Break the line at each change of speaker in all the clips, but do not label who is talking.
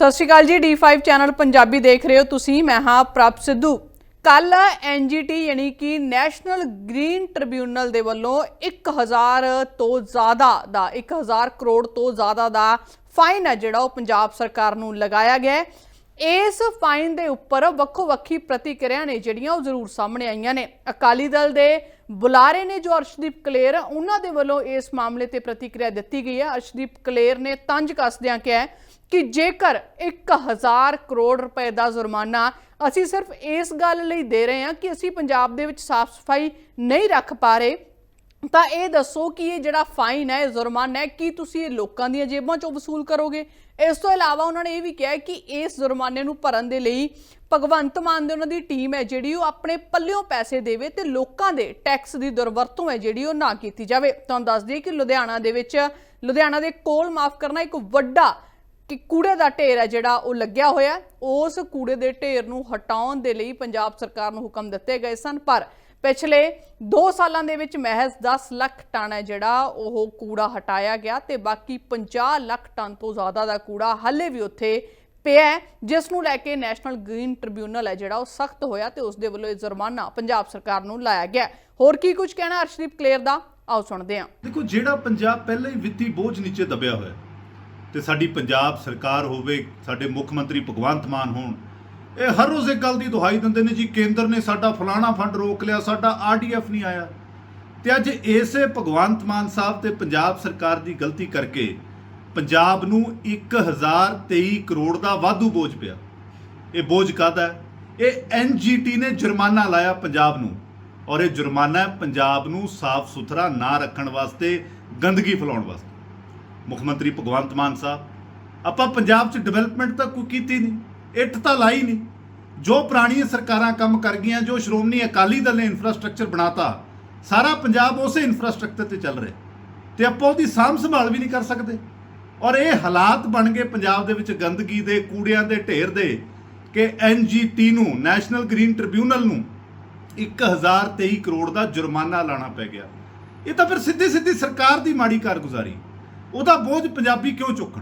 ਸਤਿ ਸ਼੍ਰੀ ਅਕਾਲ ਜੀ D5 channel Punjabi ਦੇਖ ਰਹੇ ਹੋ ਤੁਸੀਂ, ਮੈਂ ਹਾਂ ਪ੍ਰਭ ਸਿੱਧੂ। ਕੱਲ ਐਨਜੀਟੀ ਯਾਨੀ ਕਿ ਨੈਸ਼ਨਲ ਗ੍ਰੀਨ ਟ੍ਰਿਬਿਊਨਲ ਦੇ ਵੱਲੋਂ 1000 ਤੋਂ ਜ਼ਿਆਦਾ ਦਾ 1000 ਕਰੋੜ ਤੋਂ ਜ਼ਿਆਦਾ ਦਾ ਫਾਈਨ ਹੈ ਜਿਹੜਾ ਉਹ ਪੰਜਾਬ ਸਰਕਾਰ ਨੂੰ ਲਗਾਇਆ ਗਿਆ ਇਸ ਫਾਈਨ ਦੇ ਉੱਪਰ ਵੱਖੋ ਵੱਖੀ ਪ੍ਰਤੀਕਿਰਿਆ ਨੇ ਜਿਹੜੀਆਂ ਉਹ ਜ਼ਰੂਰ ਸਾਹਮਣੇ ਆਈਆਂ ਨੇ। ਅਕਾਲੀ ਦਲ ਦੇ ਬੁਲਾਰੇ ਨੇ ਜੋ ਅਰਸ਼ਦੀਪ ਕਲੇਰ, ਉਹਨਾਂ ਦੇ ਵੱਲੋਂ ਇਸ ਮਾਮਲੇ ਤੇ ਪ੍ਰਤੀਕਿਰਿਆ ਦਿੱਤੀ ਗਈ ਹੈ। ਅਰਸ਼ਦੀਪ ਕਲੇਰ ਨੇ ਤੰਜ ਕੱਸਦਿਆਂ ਕਿਹਾ ਕਿ ਜੇਕਰ 1000 ਕਰੋੜ ਰੁਪਏ ਦਾ ਜੁਰਮਾਨਾ ਅਸੀਂ ਸਿਰਫ ਇਸ ਗੱਲ ਲਈ ਦੇ ਰਹੇ ਹਾਂ ਕਿ ਅਸੀਂ ਪੰਜਾਬ ਦੇ ਵਿੱਚ ਸਾਫ਼ ਸਫ਼ਾਈ ਨਹੀਂ ਰੱਖ ਪਾ ਰਹੇ ਤਾਂ ਇਹ ਦੱਸੋ ਕਿ ਇਹ ਜਿਹੜਾ ਫਾਈਨ ਹੈ ਜੁਰਮਾਨਾ ਹੈ, ਕੀ ਤੁਸੀਂ ਇਹ ਲੋਕਾਂ ਦੀਆਂ ਜੇਬਾਂ ਚੋਂ ਵਸੂਲ ਕਰੋਗੇ? ਇਸ ਤੋਂ ਇਲਾਵਾ ਉਹਨਾਂ ਨੇ ਇਹ ਵੀ ਕਿਹਾ ਕਿ ਇਸ ਜੁਰਮਾਨੇ ਨੂੰ ਭਰਨ ਦੇ ਲਈ ਭਗਵੰਤ ਮਾਨ ਦੇ ਉਹਨਾਂ ਦੀ ਟੀਮ ਹੈ ਜਿਹੜੀ ਉਹ ਆਪਣੇ ਪੱਲਿਓਂ ਪੈਸੇ ਦੇਵੇ ਤੇ ਲੋਕਾਂ ਦੇ ਟੈਕਸ ਦੀ ਦੁਰਵਰਤੋਂ ਹੈ ਜਿਹੜੀ ਉਹ ਨਾ ਕੀਤੀ ਜਾਵੇ। ਤੁਹਾਨੂੰ ਦੱਸ ਦਈਏ ਕਿ ਲੁਧਿਆਣਾ ਦੇ ਵਿੱਚ, ਲੁਧਿਆਣਾ ਦੇ ਕੋਲ ਮਾਫ ਕਰਨਾ ਇੱਕ ਵੱਡਾ ਕਿ ਕੂੜੇ ਦਾ ਢੇਰ ਹੈ ਜਿਹੜਾ ਉਹ ਲੱਗਿਆ ਹੋਇਆ ਉਸ ਕੂੜੇ ਦੇ ਢੇਰ ਨੂੰ ਹਟਾਉਣ ਦੇ ਲਈ ਪੰਜਾਬ ਸਰਕਾਰ ਨੂੰ ਹੁਕਮ ਦਿੱਤੇ ਗਏ ਸਨ, ਪਰ ਪਿਛਲੇ 2 ਸਾਲਾਂ ਦੇ ਵਿੱਚ ਮਹਿਜ਼ 10 ਲੱਖ ਟਨ ਹੈ ਜਿਹੜਾ ਉਹ ਕੂੜਾ ਹਟਾਇਆ ਗਿਆ ਤੇ ਬਾਕੀ 50 ਲੱਖ ਟਨ ਤੋਂ ਜ਼ਿਆਦਾ ਦਾ ਕੂੜਾ ਹਾਲੇ ਵੀ ਉੱਥੇ ਪਿਆ ਜਿਸ ਨੂੰ ਲੈ ਕੇ ਨੈਸ਼ਨਲ ਗ੍ਰੀਨ ਟ੍ਰਿਬਿਊਨਲ ਹੈ ਜਿਹੜਾ ਉਹ ਸਖਤ ਹੋਇਆ ਤੇ ਉਸ ਦੇ ਵੱਲੋਂ ਇਹ ਜੁਰਮਾਨਾ ਪੰਜਾਬ ਸਰਕਾਰ ਨੂੰ ਲਾਇਆ ਗਿਆ ਹੋਰ ਕੀ ਕੁਝ ਕਹਿਣਾ ਅਰਸ਼ਦੀਪ ਕਲੇਰ ਦਾ? ਆਓ ਸੁਣਦੇ ਹਾਂ।
ਦੇਖੋ ਜਿਹੜਾ ਪੰਜਾਬ ਪਹਿਲਾਂ ਹੀ ਵਿੱਤੀ ਬੋਝ ਨੀਚੇ ਦਬਿਆ ਹੋਇਆ ਹੈ, ਤੇ ਸਾਡੀ ਪੰਜਾਬ ਸਰਕਾਰ ਹੋਵੇ ਸਾਡੇ ਮੁੱਖ ਮੰਤਰੀ ਭਗਵੰਤ ਮਾਨ ਹੋਣ ਇਹ ਹਰ ਰੋਜ਼ ਇੱਕ ਗੱਲ ਦੀ ਦੁਹਾਈ ਦਿੰਦੇ ਨੇ ਜੀ, ਕੇਂਦਰ ਨੇ ਸਾਡਾ ਫਲਾਣਾ ਫੰਡ ਰੋਕ ਲਿਆ, ਸਾਡਾ ਆਰਡੀਐਫ ਨਹੀਂ ਆਇਆ। ਤੇ ਅੱਜ ਇਸੇ ਭਗਵੰਤ ਮਾਨ ਸਾਹਿਬ ਤੇ ਪੰਜਾਬ ਸਰਕਾਰ ਦੀ ਗਲਤੀ ਕਰਕੇ ਪੰਜਾਬ ਨੂੰ 1023 ਕਰੋੜ ਦਾ ਵਾਧੂ ਬੋਝ ਪਿਆ। ਇਹ ਬੋਝ ਕਾਹਦਾ ਹੈ? ਇਹ ਐਨਜੀਟੀ ਨੇ ਜੁਰਮਾਨਾ ਲਾਇਆ ਪੰਜਾਬ ਨੂੰ। ਔਰ ਇਹ ਜੁਰਮਾਨਾ ਪੰਜਾਬ ਨੂੰ ਸਾਫ਼ ਸੁਥਰਾ ਨਾ ਰੱਖਣ ਵਾਸਤੇ, ਗੰਦਗੀ ਫੈਲਾਉਣ ਵਾਸਤੇ। ਮੁੱਖ ਮੰਤਰੀ ਭਗਵੰਤ ਮਾਨ ਸਾਹਿਬ, ਆਪਾਂ ਪੰਜਾਬ 'ਚ ਡਿਵੈਲਪਮੈਂਟ ਤਾਂ ਕੋਈ ਕੀਤੀ ਨਹੀਂ। ਇੱਟ ਤਾਂ ਲਾਈ ਨਹੀਂ ਜੋ ਪੁਰਾਣੀਆਂ ਸਰਕਾਰਾਂ ਕੰਮ ਕਰ ਗਈਆਂ, ਜੋ ਸ਼੍ਰੋਮਣੀ ਅਕਾਲੀ ਦਲ ਨੇ ਇਨਫਰਾਸਟ੍ਰਕਚਰ ਬਣਾਤਾ, ਸਾਰਾ ਪੰਜਾਬ ਉਸੇ ਇਨਫਰਾਸਟ੍ਰਕਚਰ ਤੇ ਚੱਲ ਰਿਹਾ। ਤੇ ਆਪਾਂ ਉਹਦੀ ਸਾਂਭ ਸੰਭਾਲ ਵੀ ਨਹੀਂ ਕਰ ਸਕਦੇ। ਔਰ ਇਹ ਹਾਲਾਤ ਬਣ ਗਏ ਪੰਜਾਬ ਦੇ ਵਿੱਚ ਗੰਦਗੀ ਦੇ, ਕੂੜਿਆਂ ਦੇ, ਢੇਰ ਦੇ ਕਿ ਐਨਜੀਟੀ ਨੂੰ, ਨੈਸ਼ਨਲ ਗ੍ਰੀਨ ਟ੍ਰਿਬਿਊਨਲ ਨੂੰ 1023 ਕਰੋੜ ਦਾ ਜੁਰਮਾਨਾ ਲਾਣਾ ਪੈ ਗਿਆ। ਇਹ ਤਾਂ ਫਿਰ ਸਿੱਧੀ ਸਿੱਧੀ ਸਰਕਾਰ ਦੀ ਮਾੜੀ ਕਾਰਗੁਜ਼ਾਰੀ। ਉਹਦਾ ਬੋਝ ਪੰਜਾਬੀ ਕਿਉਂ ਚੁੱਕਣ?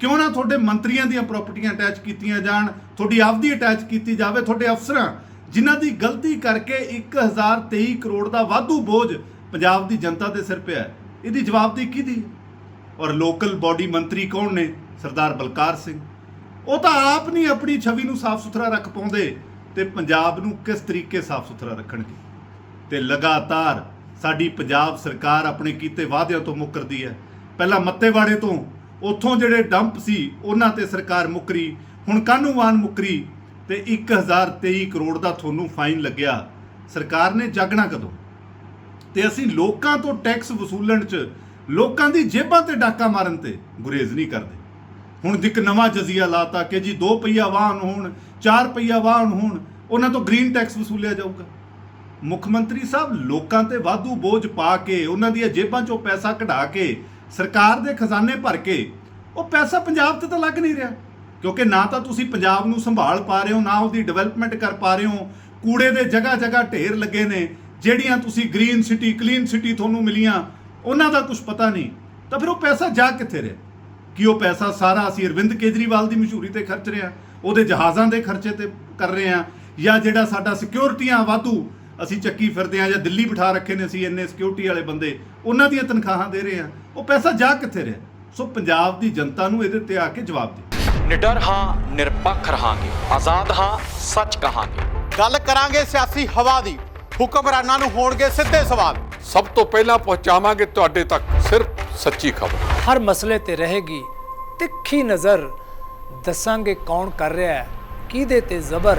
ਕਿਉਂ ਨਾ ਤੁਹਾਡੇ ਮੰਤਰੀਆਂ ਦੀਆਂ ਪ੍ਰਾਪਰਟੀਆਂ ਅਟੈਚ ਕੀਤੀਆਂ ਜਾਣ, ਤੁਹਾਡੀ ਆਪਦੀ ਅਟੈਚ ਕੀਤੀ ਜਾਵੇ, ਤੁਹਾਡੇ ਅਫਸਰਾਂ। ਜਿਨ੍ਹਾਂ ਦੀ ਗਲਤੀ ਕਰਕੇ 1023 ਕਰੋੜ ਦਾ ਵਾਧੂ ਬੋਝ ਪੰਜਾਬ ਦੀ ਜਨਤਾ ਦੇ ਸਿਰ ਪਿਆ ਇਹਦੀ ਜਵਾਬਦੇਹੀ ਕਿਹਦੀ ਔਰ ਲੋਕਲ ਬਾਡੀ ਮੰਤਰੀ ਕੌਣ ਨੇ? ਸਰਦਾਰ ਬਲਕਾਰ ਸਿੰਘ। ਉਹ ਤਾਂ ਆਪ ਨਹੀਂ ਆਪਣੀ ਛਵੀ ਨੂੰ ਸਾਫ਼ ਸੁਥਰਾ ਰੱਖ ਪਾਉਂਦੇ ਤੇ ਪੰਜਾਬ ਨੂੰ ਕਿਸ ਤਰੀਕੇ ਸਾਫ਼ ਸੁਥਰਾ ਰੱਖਣਗੇ? ਤੇ ਲਗਾਤਾਰ ਸਾਡੀ ਪੰਜਾਬ ਸਰਕਾਰ ਆਪਣੇ ਕੀਤੇ ਵਾਅਦਿਆਂ ਤੋਂ ਮੁੱਕਰਦੀ ਹੈ। ਪਹਿਲਾਂ ਮੱਤੇਵਾੜੇ ਤੋਂ ਉੱਥੋਂ ਜਿਹੜੇ ਡੰਪ ਸੀ, ਉਹਨਾਂ ਤੇ ਸਰਕਾਰ ਮੁੱਕਰੀ, ਹੁਣ ਕਾਨੂੰਵਾਨ ਮੁੱਕਰੀ? ਤੇ 1023 ਕਰੋੜ ਦਾ ਤੁਹਾਨੂੰ ਫਾਈਨ ਲੱਗਿਆ। ਸਰਕਾਰ ਨੇ ਜਾਗਣਾ ਕਦੋਂ? ਤੇ ਅਸੀਂ ਲੋਕਾਂ ਤੋਂ ਟੈਕਸ ਵਸੂਲਣ 'ਚ, ਲੋਕਾਂ ਦੀ ਜੇਬਾਂ ਤੇ ਡਾਕਾ ਮਾਰਨ ਤੇ ਗੁਰੇਜ਼ ਨਹੀਂ ਕਰਦੇ। ਹੁਣ ਇੱਕ ਨਵਾਂ ਜਜ਼ੀਆ ਲਾਤਾ ਕਿ ਜੀ 2 ਪਹੀਆ ਵਾਹਨ ਹੋਣ 4 ਪਹੀਆ ਵਾਹਨ ਹੋਣ, ਉਹਨਾਂ ਤੋਂ ਗ੍ਰੀਨ ਟੈਕਸ ਵਸੂਲਿਆ ਜਾਊਗਾ। ਮੁੱਖ ਮੰਤਰੀ ਸਾਹਿਬ, ਲੋਕਾਂ ਤੇ ਵਾਧੂ ਬੋਝ ਪਾ ਕੇ, ਉਹਨਾਂ ਦੀਆਂ ਜੇਬਾਂ 'ਚੋਂ ਪੈਸਾ ਕਢਾ ਕੇ ਸਰਕਾਰ ਦੇ ਖਜ਼ਾਨੇ ਭਰ ਕੇ ਉਹ ਪੈਸਾ ਪੰਜਾਬ ਤੇ ਤਾਂ ਲੱਗ ਨਹੀਂ ਰਿਹਾ। ਕਿਉਂਕਿ ਨਾ ਤਾਂ ਤੁਸੀਂ ਪੰਜਾਬ ਨੂੰ ਸੰਭਾਲ ਪਾ ਰਹੇ ਹੋ, ਨਾ ਉਹਦੀ ਡਿਵੈਲਪਮੈਂਟ ਕਰ ਪਾ ਰਹੇ ਹੋ। ਕੂੜੇ ਦੇ ਜਗ੍ਹਾ ਜਗ੍ਹਾ ਢੇਰ ਲੱਗੇ ਨੇ, ਜਿਹੜੀਆਂ ਤੁਸੀਂ ਗ੍ਰੀਨ ਸਿਟੀ ਕਲੀਨ ਸਿਟੀ ਤੁਹਾਨੂੰ ਮਿਲੀਆਂ, ਉਹਨਾਂ ਦਾ ਕੁਝ ਪਤਾ ਨਹੀਂ। ਤਾਂ ਫਿਰ ਉਹ ਪੈਸਾ ਜਾ ਕਿੱਥੇ ਰਿਹਾ? ਕਿ ਉਹ ਪੈਸਾ ਸਾਰਾ ਅਸੀਂ ਅਰਵਿੰਦ ਕੇਜਰੀਵਾਲ ਦੀ ਮਸ਼ਹੂਰੀ ਤੇ ਖਰਚ ਰਹੇ ਹਾਂ ਉਹਦੇ ਜਹਾਜ਼ਾਂ ਦੇ ਖਰਚੇ ਤੇ ਕਰ ਰਹੇ ਹਾਂ, ਜਾਂ ਜਿਹੜਾ ਸਾਡਾ ਸਿਕਿਉਰਿਟੀਆਂ ਵਾਧੂ ਅਸੀਂ ਚੱਕੀ ਫਿਰਦੇ ਹਾਂ ਜਾਂ ਦਿੱਲੀ ਬਿਠਾ ਰੱਖੇ ਨੇ ਅਸੀਂ ਇੰਨੇ ਸਿਕਿਉਰਿਟੀ ਵਾਲੇ ਬੰਦੇ ਉਹਨਾਂ ਦੀਆਂ ਤਨਖਾਹਾਂ ਦੇ ਰਹੇ ਹਾਂ। ਉਹ ਪੈਸਾ ਜਾ ਕਿੱਥੇ ਰਿਹਾ? ਸੋ ਪੰਜਾਬ ਦੀ ਜਨਤਾ ਨੂੰ ਇਹਦੇ ਤੇ ਆ ਕੇ ਜਵਾਬ ਦੇ।
ਨਿਡਰ ਹਾਂ ਨਿਰਪੱਖ ਰਹਾਂਗੇ। ਆਜ਼ਾਦ ਹਾਂ ਸੱਚ ਕਹਾਂਗੇ।
ਗੱਲ ਕਰਾਂਗੇ ਸਿਆਸੀ ਹਵਾ ਦੀ। ਹੁਕਮਰਾਨਾਂ ਨੂੰ ਹੋਣਗੇ ਸਿੱਧੇ ਸਵਾਲ।
ਸਭ ਤੋਂ ਪਹਿਲਾਂ ਪਹੁੰਚਾਵਾਂਗੇ ਤੁਹਾਡੇ ਤੱਕ ਸਿਰਫ ਸੱਚੀ ਖਬਰ।
ਹਰ ਮਸਲੇ ਤੇ ਰਹੇਗੀ ਤਿੱਖੀ ਨਜ਼ਰ। ਦੱਸਾਂਗੇ ਕੌਣ ਕਰ ਰਿਹਾ ਹੈ ਕਿਹਦੇ ਤੇ ਜ਼ਬਰ।